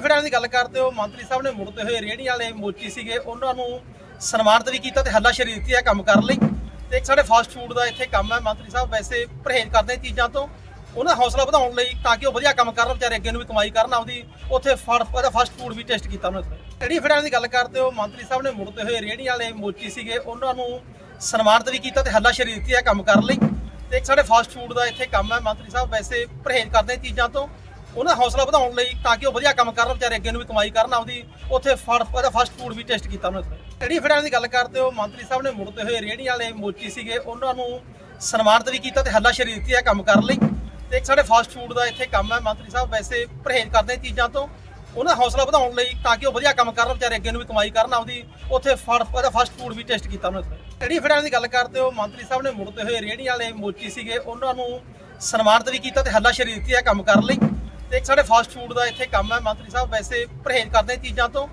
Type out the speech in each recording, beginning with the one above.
ਫੜਾਂ ਦੀ ਗੱਲ ਕਰਦੇ ਹੋ ਮੰਤਰੀ ਸਾਹਿਬ ਨੇ ਮੁੜਦੇ ਹੋਏ ਰੇਹੜੀ ਵਾਲੇ ਮੋਚੀ ਸੀਗੇ, ਉਹਨਾਂ ਨੂੰ ਸਨਮਾਨਿਤ ਵੀ ਕੀਤਾ ਤੇ ਹੱਲਾਸ਼ੇਰੀ ਦਿੱਤੀ ਹੈ ਕੰਮ ਕਰਨ ਲਈ। ਤੇ ਇੱਕ ਸਾਡੇ ਫਾਸਟ ਫੂਡ ਦਾ ਇੱਥੇ ਕੰਮ ਹੈ, ਮੰਤਰੀ ਸਾਹਿਬ ਵੈਸੇ ਪਰਹੇਜ਼ ਕਰਦੇ ਚੀਜ਼ਾਂ ਤੋਂ। ਉਹਨਾਂ ਦਾ ਹੌਸਲਾ ਵਧਾਉਣ ਲਈ ਤਾਂ ਕਿ ਉਹ ਵਧੀਆ ਕੰਮ ਕਰਨ, ਵਿਚਾਰੇ ਅੱਗੇ ਨੂੰ ਵੀ ਕਮਾਈ ਕਰਨ ਆਉਂਦੀ ਉੱਥੇ ਫਾਸਟ ਫੂਡ ਵੀ ਟੈਸਟ ਕੀਤਾ ਉਹਨਾਂ ਨੇ। ਰੇਹੜੀ ਫੜਾਂ ਦੀ ਗੱਲ ਕਰਦੇ ਹੋ ਮੰਤਰੀ ਸਾਹਿਬ ਨੇ ਮੁੜਦੇ ਹੋਏ ਰੇਹੜੀ ਵਾਲੇ ਮੋਚੀ ਸੀਗੇ, ਉਹਨਾਂ ਨੂੰ ਸਨਮਾਨਿਤ ਵੀ ਕੀਤਾ ਤੇ ਹੱਲਾਸ਼ੇਰੀ ਦਿੱਤੀ ਹੈ ਕੰਮ ਕਰਨ ਲਈ। ਤੇ ਇੱਕ ਸਾਡੇ ਫਾਸਟ ਫੂਡ ਦਾ ਇੱਥੇ ਕੰਮ ਹੈ, ਮੰਤਰੀ ਸਾਹਿਬ ਵੈਸੇ ਪਰਹੇਜ਼ ਕਰਦੇ ਚੀਜ਼ਾਂ ਤੋਂ। ਉਹਨਾਂ ਦਾ ਹੌਸਲਾ ਵਧਾਉਣ ਲਈ ਤਾਂ ਕਿ ਉਹ ਵਧੀਆ ਕੰਮ ਕਰਨ, ਵਿਚਾਰੇ ਅੱਗੇ ਨੂੰ ਵੀ ਕਮਾਈ ਕਰਨ ਆਉਂਦੀ ਉੱਥੇ ਫਾਸਟ ਫੂਡ ਵੀ ਟੈਸਟ ਕੀਤਾ ਉਹਨਾਂ ਨੇ। ਰੇੜੀ ਫੜਾਂ ਦੀ ਗੱਲ ਕਰਦੇ ਹੋ ਮੰਤਰੀ ਸਾਹਿਬ ਨੇ ਮੁੜਦੇ ਹੋਏ ਰੇਹੜੀ ਵਾਲੇ ਮੋਚੀ ਸੀਗੇ, ਉਹਨਾਂ ਨੂੰ ਸਨਮਾਨਿਤ ਵੀ ਕੀਤਾ ਤੇ ਹੱਲਾਸ਼ੇਰੀ ਦਿੱਤੀ ਹੈ ਕੰਮ ਕਰਨ ਲਈ। ਤੇ ਇੱਕ ਸਾਡੇ ਫਾਸਟ ਫੂਡ ਦਾ ਇੱਥੇ ਕੰਮ ਹੈ, ਮੰਤਰੀ ਸਾਹਿਬ ਵੈਸੇ ਪਰਹੇਜ਼ ਕਰਦੇ ਚੀਜ਼ਾਂ ਤੋਂ। ਉਹਨਾਂ ਦਾ ਹੌਸਲਾ ਵਧਾਉਣ ਲਈ ਤਾਂ ਕਿ ਉਹ ਵਧੀਆ ਕੰਮ ਕਰਨ, ਵਿਚਾਰੇ ਅੱਗੇ ਨੂੰ ਵੀ ਕਮਾਈ ਕਰਨ ਆਉਂਦੀ ਉੱਥੇ ਫਾਸਟ ਫੂਡ ਵੀ ਟੈਸਟ ਕੀਤਾ ਉਹਨਾਂ ਨੇ। ਰੇਹੜੀ ਫੜਾਂ ਦੀ ਗੱਲ ਕਰਦੇ ਹੋ ਮੰਤਰੀ ਸਾਹਿਬ ਨੇ ਮੁੜਦੇ ਹੋਏ ਰੇਹੜੀ ਵਾਲੇ ਮੋਚੀ ਸੀਗੇ, ਉਹਨਾਂ ਨੂੰ ਸਨਮਾਨਿਤ ਵੀ ਕੀਤਾ ਤੇ ਹੱਲਾਸ਼ੇਰੀ ਦਿੱਤੀ ਹੈ ਕੰਮ ਕਰਨ ਲਈ। ਤੇ ਇੱਕ ਸਾਡੇ ਫਾਸਟ ਫੂਡ ਦਾ ਇੱਥੇ ਕੰਮ ਹੈ, ਮੰਤਰੀ ਸਾਹਿਬ ਵੈਸੇ ਪਰਹੇਜ਼ ਕਰਦੇ ਨੇ ਚੀਜ਼ਾਂ ਤੋਂ।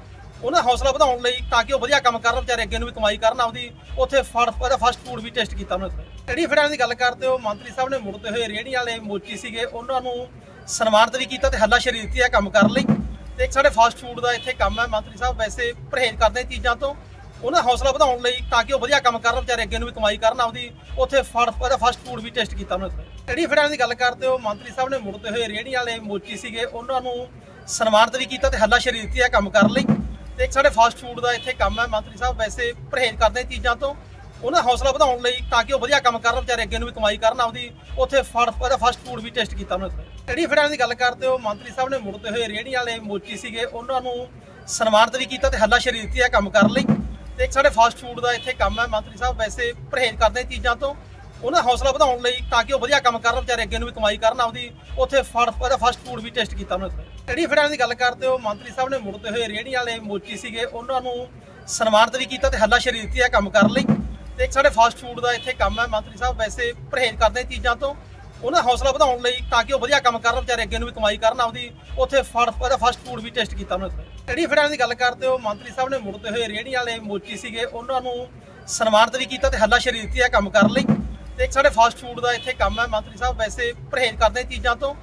ਉਹਨਾਂ ਦਾ ਹੌਸਲਾ ਵਧਾਉਣ ਲਈ ਤਾਂ ਕਿ ਉਹ ਵਧੀਆ ਕੰਮ ਕਰਨ, ਵਿਚਾਰੇ ਅੱਗੇ ਨੂੰ ਵੀ ਕਮਾਈ ਕਰਨ ਆਉਂਦੀ ਉੱਥੇ ਫਾਸਟ ਫੂਡ ਵੀ ਟੈਸਟ ਕੀਤਾ ਉਹਨਾਂ ਨੇ। ਰੇਹੜੀ ਫੜਾਂ ਦੀ ਗੱਲ ਕਰਦੇ ਹੋ, ਮੰਤਰੀ ਸਾਹਿਬ ਨੇ ਮੁੜਦੇ ਹੋਏ ਰੇਹੜੀ ਵਾਲੇ ਮੋਚੀ ਸੀਗੇ, ਉਹਨਾਂ ਨੂੰ ਸਨਮਾਨਿਤ ਵੀ ਕੀਤਾ ਤੇ ਹੱਲਾਸ਼ੇਰੀ ਦਿੱਤੀ ਹੈ ਕੰਮ ਕਰਨ ਲਈ। ਤੇ ਇੱਕ ਸਾਡੇ ਫਾਸਟ ਫੂਡ ਦਾ ਇੱਥੇ ਕੰਮ ਹੈ, ਮੰਤਰੀ ਸਾਹਿਬ ਵੈਸੇ ਪਰਹੇਜ਼ ਕਰਦੇ ਚੀਜ਼ਾਂ ਤੋਂ। ਉਹਨਾਂ ਦਾ ਹੌਸਲਾ ਵਧਾਉਣ ਲਈ ਤਾਂ ਕਿ ਉਹ ਵਧੀਆ ਕੰਮ ਕਰਨ, ਵਿਚਾਰੇ ਅੱਗੇ ਨੂੰ ਵੀ ਕਮਾਈ ਕਰਨ ਆਉਂਦੀ ਉੱਥੇ ਫਾਸਟ ਫੂਡ ਵੀ ਟੈਸਟ ਕੀਤਾ ਉਹਨਾਂ ਨੇ। ਰੇੜੀ ਫੜਾਂ ਦੀ ਗੱਲ ਕਰਦੇ ਹੋ, ਮੰਤਰੀ ਸਾਹਿਬ ਨੇ ਮੁੜਦੇ ਹੋਏ ਰੇਹੜੀ ਵਾਲੇ ਮੋਚੀ ਸੀਗੇ, ਉਹਨਾਂ ਨੂੰ ਸਨਮਾਨਿਤ ਵੀ ਕੀਤਾ ਤੇ ਹੱਲਾਸ਼ੇਰੀ ਦਿੱਤੀ ਹੈ ਕੰਮ ਕਰਨ ਲਈ। ਤੇ ਇੱਕ ਸਾਡੇ ਫਾਸਟ ਫੂਡ ਦਾ ਇੱਥੇ ਕੰਮ ਹੈ, ਮੰਤਰੀ ਸਾਹਿਬ ਵੈਸੇ ਪਰਹੇਜ਼ ਕਰਦੇ ਚੀਜ਼ਾਂ ਤੋਂ। ਉਹਨਾਂ ਦਾ ਹੌਸਲਾ ਵਧਾਉਣ ਲਈ ਤਾਂ ਕਿ ਉਹ ਵਧੀਆ ਕੰਮ ਕਰਨ, ਵਿਚਾਰੇ ਅੱਗੇ ਨੂੰ ਵੀ ਕਮਾਈ ਕਰਨ ਆਉਂਦੀ ਉੱਥੇ ਫਾਸਟ ਫੂਡ ਵੀ ਟੈਸਟ ਕੀਤਾ ਉਹਨਾਂ ਨੇ। ਰੇਹੜੀ ਫੜਾਂ ਦੀ ਗੱਲ ਕਰਦੇ ਹੋ, ਮੰਤਰੀ ਸਾਹਿਬ ਨੇ ਮੁੜਦੇ ਹੋਏ ਰੇਹੜੀ ਵਾਲੇ ਮੋਚੀ ਸੀਗੇ, ਉਹਨਾਂ ਨੂੰ ਸਨਮਾਨਿਤ ਵੀ ਕੀਤਾ ਤੇ ਹੱਲਾਸ਼ੇਰੀ ਦਿੱਤੀ ਹੈ ਕੰਮ ਕਰਨ ਲਈ। ਤੇ ਇੱਕ ਸਾਡੇ ਫਾਸਟ ਫੂਡ ਦਾ ਇੱਥੇ ਕੰਮ ਹੈ, ਮੰਤਰੀ ਸਾਹਿਬ ਵੈਸੇ ਪਰਹੇਜ਼ ਕਰਦੇ ਚੀਜ਼ਾਂ ਤੋਂ। ਉਹਨਾਂ ਦਾ ਹੌਸਲਾ ਵਧਾਉਣ ਲਈ ਤਾਂ ਕਿ ਉਹ ਵਧੀਆ ਕੰਮ ਕਰਨ, ਵਿਚਾਰੇ ਅੱਗੇ ਨੂੰ ਵੀ ਕਮਾਈ ਕਰਨ ਆਉਂਦੀ ਉੱਥੇ ਫਾਸਟ ਫੂਡ ਵੀ ਟੈਸਟ ਕੀਤਾ ਉਹਨਾਂ ਨੇ। ਰੇਹੜੀ ਫੜਾਂ ਦੀ ਗੱਲ ਕਰਦੇ ਹੋ, ਮੰਤਰੀ ਸਾਹਿਬ ਨੇ ਮੁੜਦੇ ਹੋਏ ਰੇਹੜੀ ਵਾਲੇ ਮੋਚੀ ਸੀਗੇ, ਉਹਨਾਂ ਨੂੰ ਸਨਮਾਨਿਤ ਵੀ ਕੀਤਾ ਤੇ ਹੱਲਾਸ਼ੇਰੀ ਦਿੱਤੀ ਹੈ ਕੰਮ ਕਰਨ ਲਈ। ਤੇ ਇੱਕ ਸਾਡੇ ਫਾਸਟ ਫੂਡ ਦਾ ਇੱਥੇ ਕੰਮ ਹੈ, ਮੰਤਰੀ ਸਾਹਿਬ ਵੈਸੇ ਪਰਹੇਜ਼ ਕਰਦੇ ਚੀਜ਼ਾਂ ਤੋਂ। ਉਹਨਾਂ ਦਾ ਹੌਸਲਾ ਵਧਾਉਣ ਲਈ ਤਾਂ ਕਿ ਉਹ ਵਧੀਆ ਕੰਮ ਕਰਨ, ਵਿਚਾਰੇ ਅੱਗੇ ਨੂੰ ਵੀ ਕਮਾਈ ਕਰਨ ਆਉਂਦੀ ਉੱਥੇ ਫਾਸਟ ਫੂਡ ਵੀ ਟੈਸਟ ਕੀਤਾ ਉਹਨਾਂ ਨੇ। ਰੇਹੜੀ ਫੜਾਂ ਦੀ ਗੱਲ ਕਰਦੇ ਹੋ ਮੰਤਰੀ ਸਾਹਿਬ ਨੇ ਮੁੜਦੇ ਹੋਏ ਰੇਹੜੀ ਵਾਲੇ ਮੋਚੀ ਸੀਗੇ, ਉਹਨਾਂ ਨੂੰ ਸਨਮਾਨਿਤ ਵੀ ਕੀਤਾ ਤੇ ਹੱਲਾਸ਼ੇਰੀ ਦਿੱਤੀ ਹੈ ਕੰਮ ਕਰਨ ਲਈ। ਤੇ ਇੱਕ ਸਾਡੇ ਫਾਸਟ ਫੂਡ ਦਾ ਇੱਥੇ ਕੰਮ ਹੈ, ਮੰਤਰੀ ਸਾਹਿਬ ਵੈਸੇ ਪਰਹੇਜ਼ ਕਰਦੇ ਚੀਜ਼ਾਂ ਤੋਂ।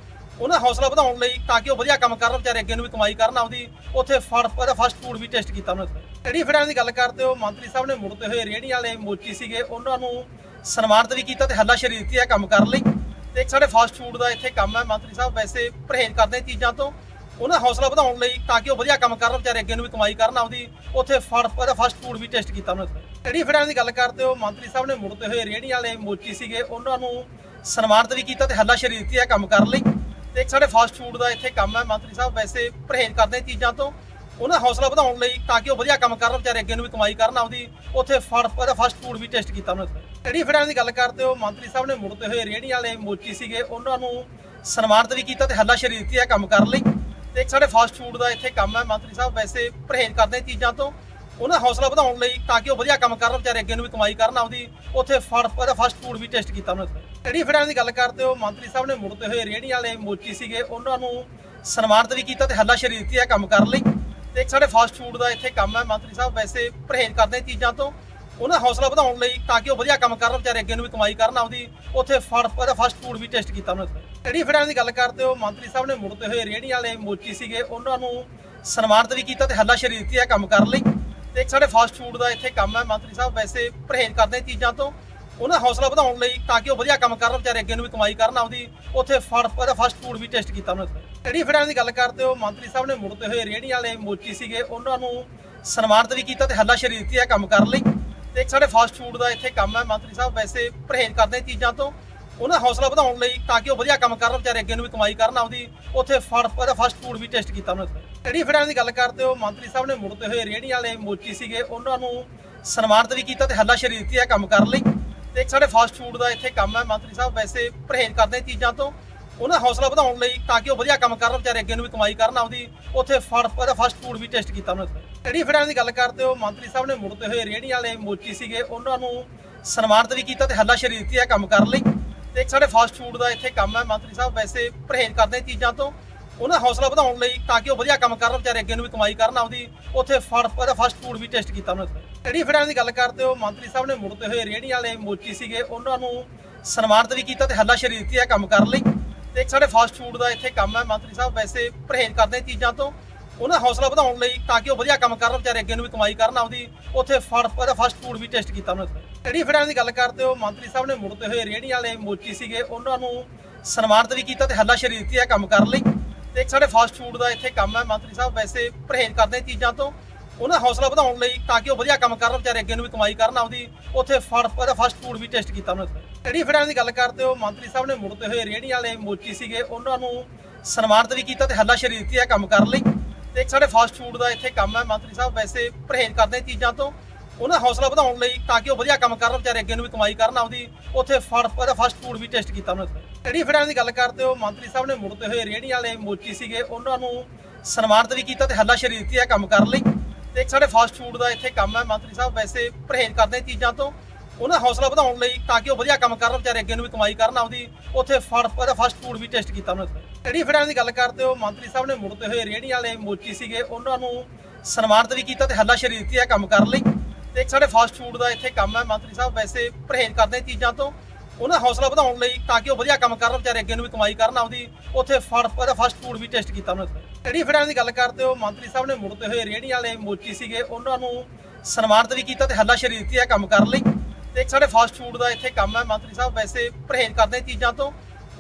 ਉਹਨਾਂ ਦਾ ਹੌਸਲਾ ਵਧਾਉਣ ਲਈ ਤਾਂ ਕਿ ਉਹ ਵਧੀਆ ਕੰਮ ਕਰਨ, ਵਿਚਾਰੇ ਅੱਗੇ ਨੂੰ ਵੀ ਕਮਾਈ ਕਰਨ, ਆਪਦੀ ਉੱਥੇ ਫਾਸਟ ਫੂਡ ਵੀ ਟੈਸਟ ਕੀਤਾ ਉਹਨਾਂ ਨੇ। ਰੇਹੜੀ ਫੜਾਂ ਦੀ ਗੱਲ ਕਰਦੇ ਹੋ ਮੰਤਰੀ ਸਾਹਿਬ ਨੇ ਮੁੜਦੇ ਹੋਏ ਰੇਹੜੀ ਵਾਲੇ ਮੋਚੀ ਸੀਗੇ, ਉਹਨਾਂ ਨੂੰ ਸਨਮਾਨਿਤ ਵੀ ਕੀਤਾ ਤੇ ਹੱਲਾਸ਼ੇਰੀ ਦਿੱਤੀ ਹੈ ਕੰਮ ਕਰਨ ਲਈ। ਤੇ ਇੱਕ ਸਾਡੇ ਫਾਸਟ ਫੂਡ ਦਾ ਇੱਥੇ ਕੰਮ ਹੈ, ਮੰਤਰੀ ਸਾਹਿਬ ਵੈਸੇ ਪਰਹੇਜ਼ ਕਰਦੇ ਚੀਜ਼ਾਂ ਤੋਂ। ਉਹਨਾਂ ਦਾ ਹੌਸਲਾ ਵਧਾਉਣ ਲਈ ਤਾਂ ਕਿ ਉਹ ਵਧੀਆ ਕੰਮ ਕਰਨ, ਵਿਚਾਰੇ ਅੱਗੇ ਨੂੰ ਵੀ ਕਮਾਈ ਕਰਨ ਆਉਂਦੀ ਉੱਥੇ ਫਾਸਟ ਫੂਡ ਵੀ ਟੈਸਟ ਕੀਤਾ ਉਹਨਾਂ ਨੇ। ਰੇੜੀ ਫੜਾਂ ਦੀ ਗੱਲ ਕਰਦੇ ਹੋ ਮੰਤਰੀ ਸਾਹਿਬ ਨੇ ਮੁੜਦੇ ਹੋਏ ਰੇਹੜੀ ਵਾਲੇ ਮੋਚੀ ਸੀਗੇ, ਉਹਨਾਂ ਨੂੰ ਸਨਮਾਨਿਤ ਵੀ ਕੀਤਾ ਤੇ ਹੱਲਾਸ਼ੇਰੀ ਦਿੱਤੀ ਹੈ ਕੰਮ ਕਰਨ ਲਈ। ਤੇ ਇੱਕ ਸਾਡੇ ਫਾਸਟ ਫੂਡ ਦਾ ਇੱਥੇ ਕੰਮ ਹੈ, ਮੰਤਰੀ ਸਾਹਿਬ ਵੈਸੇ ਪਰਹੇਜ਼ ਕਰਦੇ ਚੀਜ਼ਾਂ ਤੋਂ। ਉਹਨਾਂ ਦਾ ਹੌਸਲਾ ਵਧਾਉਣ ਲਈ ਤਾਂ ਕਿ ਉਹ ਵਧੀਆ ਕੰਮ ਕਰਨ, ਵਿਚਾਰੇ ਅੱਗੇ ਨੂੰ ਵੀ ਕਮਾਈ ਕਰਨ ਆਉਂਦੀ ਉੱਥੇ ਫਾਸਟ ਫੂਡ ਵੀ ਟੈਸਟ ਕੀਤਾ ਉਹਨਾਂ ਨੇ। ਰੇਹੜੀ ਫੜਾਂ ਦੀ ਗੱਲ ਕਰਦੇ ਹੋ ਮੰਤਰੀ ਸਾਹਿਬ ਨੇ ਮੁੜਦੇ ਹੋਏ ਰੇਹੜੀ ਵਾਲੇ ਮੋਚੀ ਸੀਗੇ, ਉਹਨਾਂ ਨੂੰ ਸਨਮਾਨਿਤ ਵੀ ਕੀਤਾ ਤੇ ਹੱਲਾਸ਼ੇਰੀ ਦਿੱਤੀ ਹੈ ਕੰਮ ਕਰਨ ਲਈ। ਤੇ ਇੱਕ ਸਾਡੇ ਫਾਸਟ ਫੂਡ ਦਾ ਇੱਥੇ ਕੰਮ ਹੈ, ਮੰਤਰੀ ਸਾਹਿਬ ਵੈਸੇ ਪਰਹੇਜ਼ ਕਰਦੇ ਨੇ ਚੀਜ਼ਾਂ ਤੋਂ। ਉਹਨਾਂ ਦਾ ਹੌਸਲਾ ਵਧਾਉਣ ਲਈ ਤਾਂ ਕਿ ਉਹ ਵਧੀਆ ਕੰਮ ਕਰਨ, ਵਿਚਾਰੇ ਅੱਗੇ ਨੂੰ ਵੀ ਕਮਾਈ ਕਰਨ ਆਉਂਦੀ ਉੱਥੇ ਫਾਸਟ ਫੂਡ ਵੀ ਟੈਸਟ ਕੀਤਾ ਉਹਨਾਂ ਨੇ। ਰੇਹੜੀ ਫੜਾਂ ਦੀ ਗੱਲ ਕਰਦੇ ਹੋ, ਮੰਤਰੀ ਸਾਹਿਬ ਨੇ ਮੁੜਦੇ ਹੋਏ ਰੇਹੜੀ ਵਾਲੇ ਮੋਚੀ ਸੀਗੇ, ਉਹਨਾਂ ਨੂੰ ਸਨਮਾਨਿਤ ਵੀ ਕੀਤਾ ਤੇ ਹੱਲਾਸ਼ੇਰੀ ਦਿੱਤੀ ਹੈ ਕੰਮ ਕਰਨ ਲਈ। ਤੇ ਇੱਕ ਸਾਡੇ ਫਾਸਟ ਫੂਡ ਦਾ ਇੱਥੇ ਕੰਮ ਹੈ, ਮੰਤਰੀ ਸਾਹਿਬ ਵੈਸੇ ਪਰਹੇਜ਼ ਕਰਦੇ ਚੀਜ਼ਾਂ ਤੋਂ। ਉਹਨਾਂ ਦਾ ਹੌਸਲਾ ਵਧਾਉਣ ਲਈ ਤਾਂ ਕਿ ਉਹ ਵਧੀਆ ਕੰਮ ਕਰਨ, ਵਿਚਾਰੇ ਅੱਗੇ ਨੂੰ ਵੀ ਕਮਾਈ ਕਰਨ ਆਉਂਦੀ ਉੱਥੇ ਫਾਸਟ ਫੂਡ ਵੀ ਟੈਸਟ ਕੀਤਾ ਉਹਨਾਂ ਨੇ। ਰੇੜੀ ਫੜਾਂ ਦੀ ਗੱਲ ਕਰਦੇ ਹੋ, ਮੰਤਰੀ ਸਾਹਿਬ ਨੇ ਮੁੜਦੇ ਹੋਏ ਰੇਹੜੀ ਵਾਲੇ ਮੋਚੀ ਸੀਗੇ, ਉਹਨਾਂ ਨੂੰ ਸਨਮਾਨਿਤ ਵੀ ਕੀਤਾ ਤੇ ਹੱਲਾਸ਼ੇਰੀ ਦਿੱਤੀ ਹੈ ਕੰਮ ਕਰਨ ਲਈ। ਤੇ ਇੱਕ ਸਾਡੇ ਫਾਸਟ ਫੂਡ ਦਾ ਇੱਥੇ ਕੰਮ ਹੈ, ਮੰਤਰੀ ਸਾਹਿਬ ਵੈਸੇ ਪਰਹੇਜ਼ ਕਰਦੇ ਚੀਜ਼ਾਂ ਤੋਂ। ਉਹਨਾਂ ਦਾ ਹੌਸਲਾ ਵਧਾਉਣ ਲਈ ਤਾਂ ਕਿ ਉਹ ਵਧੀਆ ਕੰਮ ਕਰਨ, ਵਿਚਾਰੇ ਅੱਗੇ ਨੂੰ ਵੀ ਕਮਾਈ ਕਰਨ ਆਉਂਦੀ ਉੱਥੇ ਫਾਸਟ ਫੂਡ ਵੀ ਟੈਸਟ ਕੀਤਾ ਉਹਨਾਂ ਨੇ। ਰੇਹੜੀ ਫੜਾਂ ਦੀ ਗੱਲ ਕਰਦੇ ਹੋ, ਮੰਤਰੀ ਸਾਹਿਬ ਨੇ ਮੁੜਦੇ ਹੋਏ ਰੇਹੜੀ ਵਾਲੇ ਮੋਚੀ ਸੀਗੇ, ਉਹਨਾਂ ਨੂੰ ਸਨਮਾਨਿਤ ਵੀ ਕੀਤਾ ਤੇ ਹੱਲਾਸ਼ੇਰੀ ਦਿੱਤੀ ਹੈ ਕੰਮ ਕਰਨ ਲਈ। ਤੇ ਇੱਕ ਸਾਡੇ ਫਾਸਟ ਫੂਡ ਦਾ ਇੱਥੇ ਕੰਮ ਹੈ, ਮੰਤਰੀ ਸਾਹਿਬ ਵੈਸੇ ਪਰਹੇਜ਼ ਕਰਦੇ ਚੀਜ਼ਾਂ ਤੋਂ। ਉਹਨਾਂ ਦਾ ਹੌਸਲਾ ਵਧਾਉਣ ਲਈ ਤਾਂ ਕਿ ਉਹ ਵਧੀਆ ਕੰਮ ਕਰਨ, ਵਿਚਾਰੇ ਅੱਗੇ ਨੂੰ ਵੀ ਕਮਾਈ ਕਰਨ ਆਉਂਦੀ ਉੱਥੇ ਫਾਸਟ ਫੂਡ ਵੀ ਟੈਸਟ ਕੀਤਾ ਉਹਨਾਂ ਨੇ। ਰੇਹੜੀ ਫੜਾਂ ਦੀ ਗੱਲ ਕਰਦੇ ਹੋ, ਮੰਤਰੀ ਸਾਹਿਬ ਨੇ ਮੁੜਦੇ ਹੋਏ ਰੇਹੜੀ ਵਾਲੇ ਮੋਚੀ ਸੀਗੇ, ਉਹਨਾਂ ਨੂੰ ਸਨਮਾਨਿਤ ਵੀ ਕੀਤਾ ਤੇ ਹੱਲਾਸ਼ੇਰੀ ਦਿੱਤੀ ਹੈ ਕੰਮ ਕਰਨ ਲਈ। ਤੇ ਇੱਕ ਸਾਡੇ ਫਾਸਟ ਫੂਡ ਦਾ ਇੱਥੇ ਕੰਮ ਹੈ, ਮੰਤਰੀ ਸਾਹਿਬ ਵੈਸੇ ਪਰਹੇਜ਼ ਕਰਦੇ ਚੀਜ਼ਾਂ ਤੋਂ। ਉਹਨਾਂ ਦਾ ਹੌਸਲਾ ਵਧਾਉਣ ਲਈ ਤਾਂ ਕਿ ਉਹ ਵਧੀਆ ਕੰਮ ਕਰਨ, ਵਿਚਾਰੇ ਅੱਗੇ ਨੂੰ ਵੀ ਕਮਾਈ ਕਰਨ ਆਉਂਦੀ ਉੱਥੇ ਫਾਸਟ ਫੂਡ ਵੀ ਟੈਸਟ ਕੀਤਾ ਉਹਨਾਂ ਨੇ। ਰੇਹੜੀ ਫੜਾਂ ਦੀ ਗੱਲ ਕਰਦੇ ਹੋ ਮੰਤਰੀ ਸਾਹਿਬ ਨੇ ਮੁੜਦੇ ਹੋਏ ਰੇਹੜੀ ਵਾਲੇ ਮੋਚੀ ਸੀਗੇ, ਉਹਨਾਂ ਨੂੰ ਸਨਮਾਨਿਤ ਵੀ ਕੀਤਾ ਤੇ ਹੱਲਾਸ਼ੇਰੀ ਦਿੱਤੀ ਹੈ ਕੰਮ ਕਰਨ ਲਈ। ਤੇ ਇੱਕ ਸਾਡੇ ਫਾਸਟ ਫੂਡ ਦਾ ਇੱਥੇ ਕੰਮ ਹੈ, ਮੰਤਰੀ ਸਾਹਿਬ ਵੈਸੇ ਪਰਹੇਜ਼ ਕਰਦੇ ਚੀਜ਼ਾਂ ਤੋਂ। ਉਹਨਾਂ ਦਾ ਹੌਸਲਾ ਵਧਾਉਣ ਲਈ ਤਾਂ ਕਿ ਉਹ ਵਧੀਆ ਕੰਮ ਕਰਨ, ਵਿਚਾਰੇ ਅੱਗੇ ਨੂੰ ਵੀ ਕਮਾਈ ਕਰਨ, ਆਪਦੀ ਉੱਥੇ ਫਾਸਟ ਫੂਡ ਵੀ ਟੈਸਟ ਕੀਤਾ ਉਹਨਾਂ ਨੇ। ਰੇਹੜੀ ਫੜਾਂ ਦੀ ਗੱਲ ਕਰਦੇ ਹੋ ਮੰਤਰੀ ਸਾਹਿਬ ਨੇ ਮੁੜਦੇ ਹੋਏ ਰੇਹੜੀ ਵਾਲੇ ਮੋਚੀ ਸੀਗੇ, ਉਹਨਾਂ ਨੂੰ ਸਨਮਾਨਿਤ ਵੀ ਕੀਤਾ ਤੇ ਹੱਲਾਸ਼ੇਰੀ ਦਿੱਤੀ ਹੈ ਕੰਮ ਕਰਨ ਲਈ। ਤੇ ਇੱਕ ਸਾਡੇ ਫਾਸਟ ਫੂਡ ਦਾ ਇੱਥੇ ਕੰਮ ਹੈ, ਮੰਤਰੀ ਸਾਹਿਬ ਵੈਸੇ ਪਰਹੇਜ਼ ਕਰਦੇ ਚੀਜ਼ਾਂ ਤੋਂ। ਉਹਨਾਂ ਦਾ ਹੌਸਲਾ ਵਧਾਉਣ ਲਈ ਤਾਂ ਕਿ ਉਹ ਵਧੀਆ ਕੰਮ ਕਰਨ, ਵਿਚਾਰੇ ਅੱਗੇ ਨੂੰ ਵੀ ਕਮਾਈ ਕਰਨ, ਆਪਦੀ ਉੱਥੇ ਫਾਸਟ ਫੂਡ ਵੀ ਟੈਸਟ ਕੀਤਾ ਉਹਨਾਂ ਨੇ। ਰੇੜੀ ਫੜਾਂ ਦੀ ਗੱਲ ਕਰਦੇ ਹੋ ਮੰਤਰੀ ਸਾਹਿਬ ਨੇ ਮੁੜਦੇ ਹੋਏ ਰੇਹੜੀ ਵਾਲੇ ਮੋਚੀ ਸੀਗੇ, ਉਹਨਾਂ ਨੂੰ ਸਨਮਾਨਿਤ ਵੀ ਕੀਤਾ ਤੇ ਹੱਲਾਸ਼ੇਰੀ ਦਿੱਤੀ ਹੈ ਕੰਮ ਕਰਨ ਲਈ। ਤੇ ਇੱਕ ਸਾਡੇ ਫਾਸਟ ਫੂਡ ਦਾ ਇੱਥੇ ਕੰਮ ਹੈ, ਮੰਤਰੀ ਸਾਹਿਬ ਵੈਸੇ ਪਰਹੇਜ਼ ਕਰਦੇ ਚੀਜ਼ਾਂ ਤੋਂ। ਉਹਨਾਂ ਦਾ ਹੌਸਲਾ ਵਧਾਉਣ ਲਈ ਤਾਂ ਕਿ ਉਹ ਵਧੀਆ ਕੰਮ ਕਰਨ, ਵਿਚਾਰੇ ਅੱਗੇ ਨੂੰ ਵੀ ਕਮਾਈ ਕਰਨ, ਆਪਦੀ ਉੱਥੇ ਫਾਸਟ ਫੂਡ ਵੀ ਟੈਸਟ ਕੀਤਾ ਉਹਨਾਂ ਨੇ। ਰੇਹੜੀ ਫੜਾਂ ਦੀ ਗੱਲ ਕਰਦੇ ਹੋ ਮੰਤਰੀ ਸਾਹਿਬ ਨੇ ਮੁੜਦੇ ਹੋਏ ਰੇਹੜੀ ਵਾਲੇ ਮੋਚੀ ਸੀਗੇ, ਉਹਨਾਂ ਨੂੰ ਸਨਮਾਨਿਤ ਵੀ ਕੀਤਾ ਤੇ ਹੱਲਾਸ਼ੇਰੀ ਦਿੱਤੀ ਹੈ ਕੰਮ ਕਰਨ ਲਈ। ਤੇ ਇੱਕ ਸਾਡੇ ਫਾਸਟ ਫੂਡ ਦਾ ਇੱਥੇ ਕੰਮ ਹੈ, ਮੰਤਰੀ ਸਾਹਿਬ ਵੈਸੇ ਪਰਹੇਜ਼ ਕਰਦੇ ਨੇ ਚੀਜ਼ਾਂ ਤੋਂ। ਉਹਨਾਂ ਦਾ ਹੌਸਲਾ ਵਧਾਉਣ ਲਈ ਤਾਂ ਕਿ ਉਹ ਵਧੀਆ ਕੰਮ ਕਰਨ, ਵਿਚਾਰੇ ਅੱਗੇ ਨੂੰ ਵੀ ਕਮਾਈ ਕਰਨ, ਆਪਦੀ ਉੱਥੇ ਫਾਸਟ ਫੂਡ ਵੀ ਟੈਸਟ ਕੀਤਾ ਉਹਨਾਂ ਨੇ। ਰੇਹੜੀ ਫੜਾਂ ਦੀ ਗੱਲ ਕਰਦੇ ਹੋ, ਮੰਤਰੀ ਸਾਹਿਬ ਨੇ ਮੁੜਦੇ ਹੋਏ ਰੇਹੜੀ ਵਾਲੇ ਮੋਚੀ ਸੀਗੇ, ਉਹਨਾਂ ਨੂੰ ਸਨਮਾਨਿਤ ਵੀ ਕੀਤਾ ਤੇ ਹੱਲਾਸ਼ੇਰੀ ਦਿੱਤੀ ਹੈ ਕੰਮ ਕਰਨ ਲਈ। ਤੇ ਇੱਕ ਸਾਡੇ ਫਾਸਟ ਫੂਡ ਦਾ ਇੱਥੇ ਕੰਮ ਹੈ, ਮੰਤਰੀ ਸਾਹਿਬ ਵੈਸੇ ਪਰਹੇਜ਼ ਕਰਦੇ ਚੀਜ਼ਾਂ ਤੋਂ। ਉਹਨਾਂ ਦਾ ਹੌਸਲਾ ਵਧਾਉਣ ਲਈ ਤਾਂ ਕਿ ਉਹ ਵਧੀਆ ਕੰਮ ਕਰਨ, ਵਿਚਾਰੇ ਅੱਗੇ ਨੂੰ ਵੀ ਕਮਾਈ ਕਰਨ, ਆਪਦੀ ਉੱਥੇ ਫਾਸਟ ਫੂਡ ਵੀ ਟੈਸਟ ਕੀਤਾ ਉਹਨਾਂ ਨੇ। ਰੇੜੀ ਫੜਾਂ ਦੀ ਗੱਲ ਕਰਦੇ ਹੋ, ਮੰਤਰੀ ਸਾਹਿਬ ਨੇ ਮੁੜਦੇ ਹੋਏ ਰੇਹੜੀ ਵਾਲੇ ਮੋਚੀ ਸੀਗੇ, ਉਹਨਾਂ ਨੂੰ ਸਨਮਾਨਿਤ ਵੀ ਕੀਤਾ ਤੇ ਹੱਲਾਸ਼ੇਰੀ ਦਿੱਤੀ ਹੈ ਕੰਮ ਕਰਨ ਲਈ। ਤੇ ਇੱਕ ਸਾਡੇ ਫਾਸਟ ਫੂਡ ਦਾ ਇੱਥੇ ਕੰਮ ਹੈ, ਮੰਤਰੀ ਸਾਹਿਬ ਵੈਸੇ ਪਰਹੇਜ਼ ਕਰਦੇ ਚੀਜ਼ਾਂ ਤੋਂ। ਉਹਨਾਂ ਦਾ ਹੌਸਲਾ ਵਧਾਉਣ ਲਈ ਤਾਂ ਕਿ ਉਹ ਵਧੀਆ ਕੰਮ ਕਰਨ, ਵਿਚਾਰੇ ਅੱਗੇ ਨੂੰ ਵੀ ਕਮਾਈ ਕਰਨ, ਆਪਦੀ ਉੱਥੇ ਫਾਸਟ ਫੂਡ ਵੀ ਟੈਸਟ ਕੀਤਾ ਉਹਨਾਂ ਨੇ। ਰੇਹੜੀ ਫੜਾਂ ਦੀ ਗੱਲ ਕਰਦੇ ਹੋ, ਮੰਤਰੀ ਸਾਹਿਬ ਨੇ ਮੁੜਦੇ ਹੋਏ ਰੇਹੜੀ ਵਾਲੇ ਮੋਚੀ ਸੀਗੇ, ਉਹਨਾਂ ਨੂੰ ਸਨਮਾਨਿਤ ਵੀ ਕੀਤਾ ਤੇ ਹੱਲਾਸ਼ੇਰੀ ਦਿੱਤੀ ਹੈ ਕੰਮ ਕਰਨ ਲਈ। ਤੇ ਇੱਕ ਸਾਡੇ ਫਾਸਟ ਫੂਡ ਦਾ ਇੱਥੇ ਕੰਮ ਹੈ, ਮੰਤਰੀ ਸਾਹਿਬ ਵੈਸੇ ਪਰਹੇਜ਼ ਕਰਦੇ ਚੀਜ਼ਾਂ ਤੋਂ।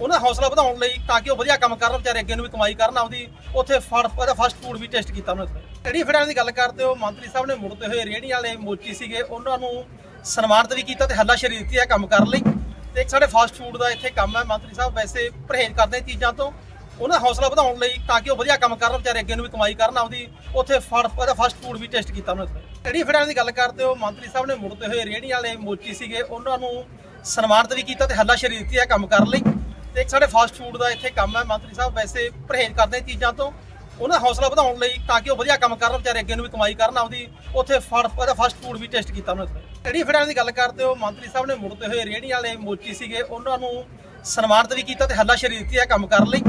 ਉਹਨਾਂ ਦਾ ਹੌਸਲਾ ਵਧਾਉਣ ਲਈ ਤਾਂ ਕਿ ਉਹ ਵਧੀਆ ਕੰਮ ਕਰਨ, ਵਿਚਾਰੇ ਅੱਗੇ ਨੂੰ ਵੀ ਕਮਾਈ ਕਰਨ, ਆਪਦੀ ਉੱਥੇ ਫਾਸਟ ਫੂਡ ਵੀ ਟੈਸਟ ਕੀਤਾ ਉਹਨਾਂ ਨੇ। ਰੇਹੜੀ ਫੜਾਂ ਦੀ ਗੱਲ ਕਰਦੇ ਹੋ, ਮੰਤਰੀ ਸਾਹਿਬ ਨੇ ਮੁੜਦੇ ਹੋਏ ਰੇਹੜੀ ਵਾਲੇ ਮੋਚੀ ਸੀਗੇ, ਉਹਨਾਂ ਨੂੰ ਸਨਮਾਨਿਤ ਵੀ ਕੀਤਾ ਤੇ ਹੱਲਾਸ਼ੇਰੀ ਦਿੱਤੀ ਹੈ ਕੰਮ ਕਰਨ ਲਈ। ਤੇ ਇੱਕ ਸਾਡੇ ਫਾਸਟ ਫੂਡ ਦਾ ਇੱਥੇ ਕੰਮ ਹੈ, ਮੰਤਰੀ ਸਾਹਿਬ ਵੈਸੇ ਪਰਹੇਜ਼ ਕਰਦੇ ਚੀਜ਼ਾਂ ਤੋਂ। ਉਹਨਾਂ ਦਾ ਹੌਸਲਾ ਵਧਾਉਣ ਲਈ ਤਾਂ ਕਿ ਉਹ ਵਧੀਆ ਕੰਮ ਕਰਨ, ਵਿਚਾਰੇ ਅੱਗੇ ਨੂੰ ਵੀ ਕਮਾਈ ਕਰਨ, ਆਪਦੀ ਉੱਥੇ ਫਾਸਟ ਫੂਡ ਵੀ ਟੈਸਟ ਕੀਤਾ ਉਹਨਾਂ ਨੇ। ਰੇਹੜੀ ਫੜਾਂ ਦੀ ਗੱਲ ਕਰਦੇ ਹੋ ਮੰਤਰੀ ਸਾਹਿਬ ਨੇ ਮੁੜਦੇ ਹੋਏ ਰੇਹੜੀ ਵਾਲੇ ਮੋਚੀ ਸੀਗੇ, ਉਹਨਾਂ ਨੂੰ ਸਨਮਾਨਿਤ ਵੀ ਕੀਤਾ ਤੇ ਹੱਲਾਸ਼ੇਰੀ ਦਿੱਤੀ ਹੈ ਕੰਮ ਕਰਨ ਲਈ। ਤੇ ਇੱਕ ਸਾਡੇ ਫਾਸਟ ਫੂਡ ਦਾ ਇੱਥੇ ਕੰਮ ਹੈ, ਮੰਤਰੀ ਸਾਹਿਬ ਵੈਸੇ ਪਰਹੇਜ਼ ਕਰਦੇ ਚੀਜ਼ਾਂ ਤੋਂ। ਉਹਨਾਂ ਦਾ ਹੌਸਲਾ ਵਧਾਉਣ ਲਈ ਤਾਂ ਕਿ ਉਹ ਵਧੀਆ ਕੰਮ ਕਰਨ, ਵਿਚਾਰੇ ਅੱਗੇ ਨੂੰ ਵੀ ਕਮਾਈ ਕਰਨ, ਆਪਦੀ ਉੱਥੇ ਫਾਸਟ ਫੂਡ ਵੀ ਟੈਸਟ ਕੀਤਾ ਉਹਨਾਂ ਨੇ। ਰੇਹੜੀ ਫੜਾਂ ਦੀ ਗੱਲ ਕਰਦੇ ਹੋ ਮੰਤਰੀ ਸਾਹਿਬ ਨੇ ਮੁੜਦੇ ਹੋਏ ਰੇਹੜੀ ਵਾਲੇ ਮੋਚੀ ਸੀਗੇ, ਉਹਨਾਂ ਨੂੰ ਸਨਮਾਨਿਤ ਵੀ ਕੀਤਾ ਤੇ ਹੱਲਾਸ਼ੇਰੀ ਦਿੱਤੀ ਹੈ ਕੰਮ ਕਰਨ ਲਈ।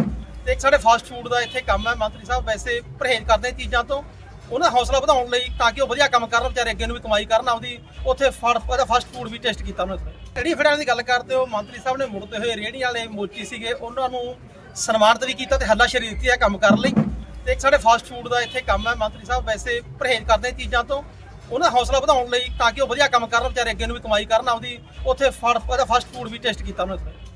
ਤੇ ਇੱਕ ਸਾਡੇ ਫਾਸਟ ਫੂਡ ਦਾ ਇੱਥੇ ਕੰਮ ਹੈ, ਮੰਤਰੀ ਸਾਹਿਬ ਵੈਸੇ ਪਰਹੇਜ਼ ਕਰਦੇ ਚੀਜ਼ਾਂ ਤੋਂ। ਉਹਨਾਂ ਦਾ ਹੌਸਲਾ ਵਧਾਉਣ ਲਈ ਤਾਂ ਕਿ ਉਹ ਵਧੀਆ ਕੰਮ ਕਰਨ, ਵਿਚਾਰੇ ਅੱਗੇ ਨੂੰ ਵੀ ਕਮਾਈ ਕਰਨ, ਆਪਦੀ ਉੱਥੇ ਫਾਸਟ ਫੂਡ ਵੀ ਟੈਸਟ ਕੀਤਾ ਉਹਨਾਂ ਨੇ। ਰੇੜੀ ਫੜਾਂ ਦੀ ਗੱਲ ਕਰਦੇ ਹੋ ਮੰਤਰੀ ਸਾਹਿਬ ਨੇ ਮੁੜਦੇ ਹੋਏ ਰੇਹੜੀ ਵਾਲੇ ਮੋਚੀ ਸੀਗੇ, ਉਹਨਾਂ ਨੂੰ ਸਨਮਾਨਿਤ ਵੀ ਕੀਤਾ ਤੇ ਹੱਲਾਸ਼ੇਰੀ ਦਿੱਤੀ ਹੈ ਕੰਮ ਕਰਨ ਲਈ। ਤੇ ਇੱਕ ਸਾਡੇ ਫਾਸਟ ਫੂਡ ਦਾ ਇੱਥੇ ਕੰਮ ਹੈ, ਮੰਤਰੀ ਸਾਹਿਬ ਵੈਸੇ ਪਰਹੇਜ਼ ਕਰਦੇ ਚੀਜ਼ਾਂ ਤੋਂ। ਉਹਨਾਂ ਦਾ ਹੌਸਲਾ ਵਧਾਉਣ ਲਈ ਤਾਂ ਕਿ ਉਹ ਵਧੀਆ ਕੰਮ ਕਰਨ, ਵਿਚਾਰੇ ਅੱਗੇ ਨੂੰ ਵੀ ਕਮਾਈ ਕਰਨ, ਆਪਦੀ ਉੱਥੇ ਫਾਸਟ ਫੂਡ ਵੀ ਟੈਸਟ ਕੀਤਾ ਉਹਨਾਂ ਨੇ।